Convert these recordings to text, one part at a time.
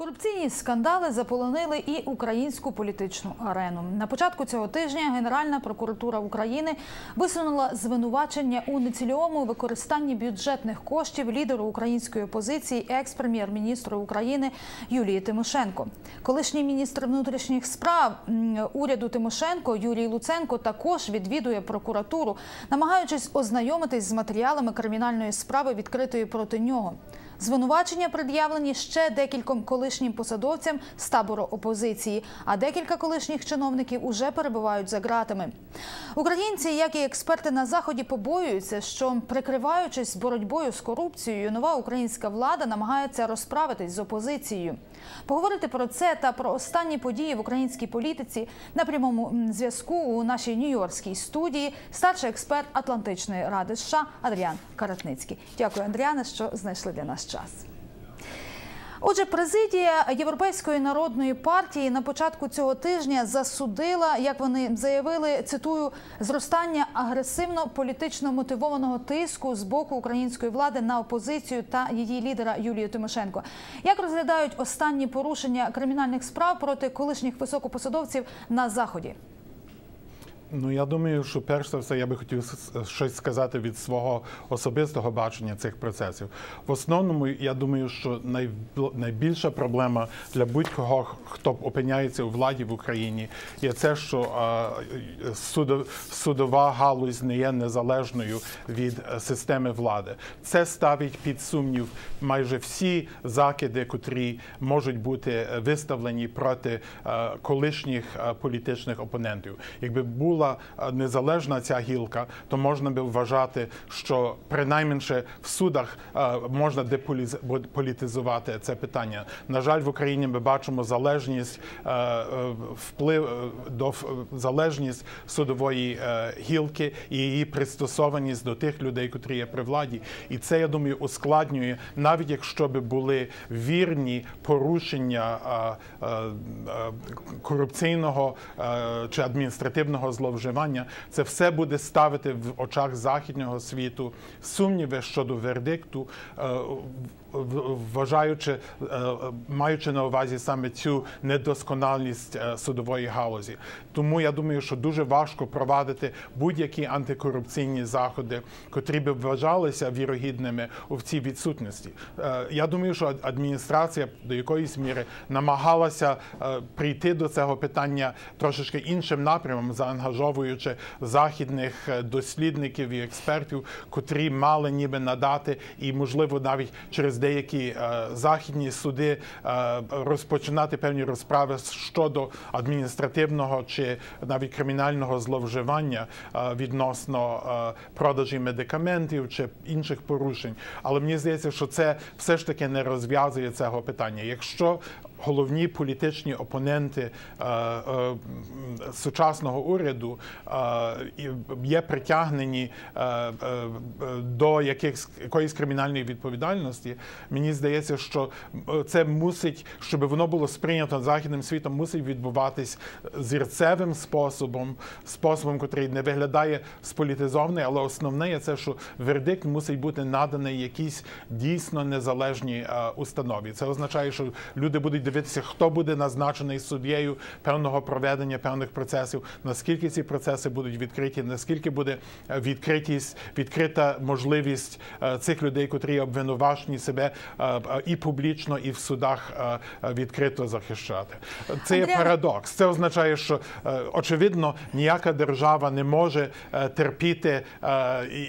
Корупційні скандали заполонили і українську політичну арену. На початку цього тижня Генеральна прокуратура України висунула звинувачення у нецільовому використанні бюджетних коштів лідеру української опозиції, екс-прем'єр-міністру України Юлії Тимошенко. Колишній міністр внутрішніх справ уряду Тимошенко Юрій Луценко також відвідує прокуратуру, намагаючись ознайомитись з матеріалами кримінальної справи, відкритої проти нього. Звинувачення пред'явлені ще декільком колишнім посадовцям з табору опозиції, а декілька колишніх чиновників уже перебувають за ґратами. Українці, як і експерти на заході, побоюються, що прикриваючись боротьбою з корупцією, нова українська влада намагається розправитись з опозицією. Поговорити про це та про останні події в українській політиці на прямому зв'язку у нашій нью-йоркській студії старший експерт Атлантичної ради США Адріан Каратницький. Дякую, Андріане, що знайшли для нас час. Отже, президія Європейської народної партії на початку цього тижня засудила, як вони заявили, цитую, зростання агресивно політично мотивованого тиску з боку української влади на опозицію та її лідера Юлію Тимошенко. Як розглядають останні порушення кримінальних справ проти колишніх високопосадовців на заході? Ну я думаю, що перш за все я би хотів щось сказати від свого особистого бачення цих процесів. В основному я думаю, що най- найбільша проблема для будь-кого, хто опиняється у владі в Україні, є це, що судова галузь не є незалежною від е, системи влади. Це ставить під сумнів майже всі закиди, котрі можуть бути е, виставлені проти е, колишніх політичних опонентів. Якби була е, незалежна ця гілка, то можна би вважати, що принайменше в судах е, можна деполітизувати це питання. На жаль, в Україні ми бачимо залежність е, вплив до залежність судової гілки і її пристосованість до тих людей, котрі є при владі. І це я думаю ускладнює, навіть якщо би були вірні порушення корупційного чи адміністративного зловживання, це все буде ставити в очах західнього світу сумніви щодо вердикту. е, вважаючи, е, маючи на увазі саме цю недосконалість е, судової галузі. Тому я думаю, що дуже важко провадити будь-які антикорупційні заходи, котрі би вважалися вірогідними у цій відсутності. Я думаю, що адміністрація до якоїсь міри намагалася прийти до цього питання трошечки іншим напрямом, заангажовуючи західних е, дослідників і експертів, котрі мали ніби надати і, можливо, навіть через деякі е, західні суди е, розпочинати певні розправи щодо адміністративного чи навіть кримінального зловживання відносно продажі медикаментів чи інших порушень. Але мені здається, що це все ж таки не розв'язує цього питання. Якщо головні політичні опоненти е, е, сучасного уряду е, є притягнені до якоїсь кримінальної відповідальності. Мені здається, що це мусить, щоб воно було сприйнято західним світом, мусить відбуватись зірцевим способом, способом, який не виглядає сполітизований, але основне є це, що вердикт мусить бути наданий якійсь дійсно незалежній установі. Це означає, що люди будуть дивитися, хто буде назначений суддєю певного проведення певних процесів, наскільки ці процеси будуть відкриті, наскільки буде е, відкритість, відкрита можливість е, цих людей, котрі обвинувачені себе е, і публічно, і в судах відкрито захищати. Це є парадокс. Це означає, що очевидно ніяка держава не може терпіти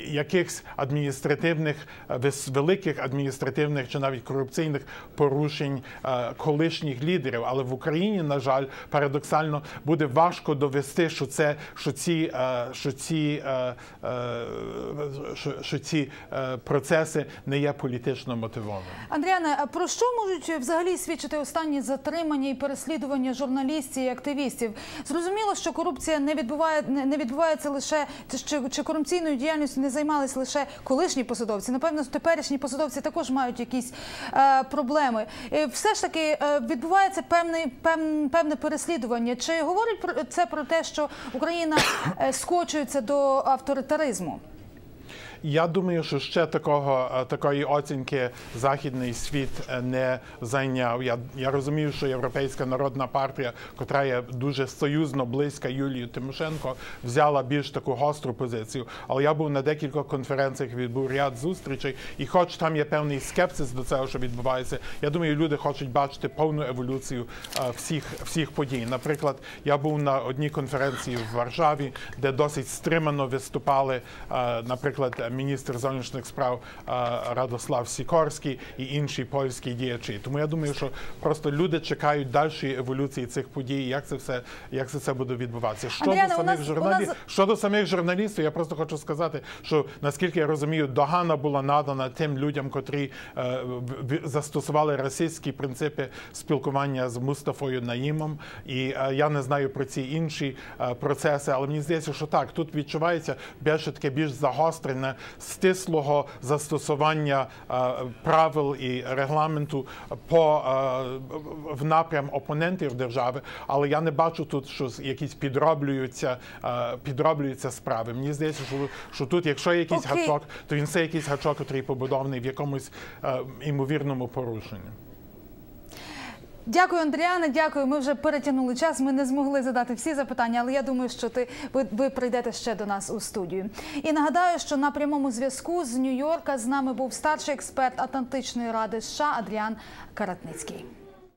якихось адміністративних великих адміністративних чи навіть корупційних порушень е, колишніх лідерів. Але в Україні, на жаль, парадоксально буде важко довести, що це що ці, е, що ці, е, е, що, ці процеси не є політично мотивованими. Андріане, про що можуть взагалі свідчити останні затримання і переслідування журналістів і активістів? Зрозуміло, що корупція не відбуває не відбувається лише чи, чи корупційною діяльністю не займалися лише колишні посадовці. Напевно, теперішні посадовці також мають якісь е, проблеми. Е, все ж таки е, відбувається певне, певне, певне переслідування. Чи говорить це про те, що Україна е, скочується до авторитаризму? Я думаю, що ще такого е, такої оцінки західний світ е, не зайняв. Я, я розумію, що Європейська народна партія, котра є дуже союзно близька Юлії Тимошенко, взяла більш таку гостру позицію. Але я був на декількох конференціях, відбув ряд зустрічей, і хоч там є певний скепсис до цього, що відбувається, я думаю, люди хочуть бачити повну еволюцію е, всіх, всіх подій. Наприклад, я був на одній конференції в Варшаві, де досить стримано виступали, е, наприклад, міністр зовнішніх справ е, Радослав Сікорський і інші польські діячі. Тому я думаю, що просто люди чекають дальшої еволюції цих подій, як це все, як це все буде відбуватися. Щодо Андріане, самих нас- журналістів, нас- щодо самих журналістів, я просто хочу сказати, що наскільки я розумію, догана була надана тим людям, котрі е, застосували расистські принципи спілкування з Мустафою Наїмом. І е, я не знаю про ці інші е, процеси, але мені здається, що так тут відчувається більше таке більш загострене стислого застосування е, правил і регламенту по е, в напрям опонентів держави. Але я не бачу тут, що якісь підроблюються, е, підроблюються справи. Мені здається, що, що тут, якщо є якийсь Окей. гачок, то він це якийсь гачок, який побудований в якомусь імовірному порушенні. Дякую, Андріана. Дякую. Ми вже перетягнули час. Ми не змогли задати всі запитання, але я думаю, що ти ви, ви прийдете ще до нас у студію. І нагадаю, що на прямому зв'язку з Нью-Йорка з нами був старший експерт Атлантичної ради США Адріан Каратницький.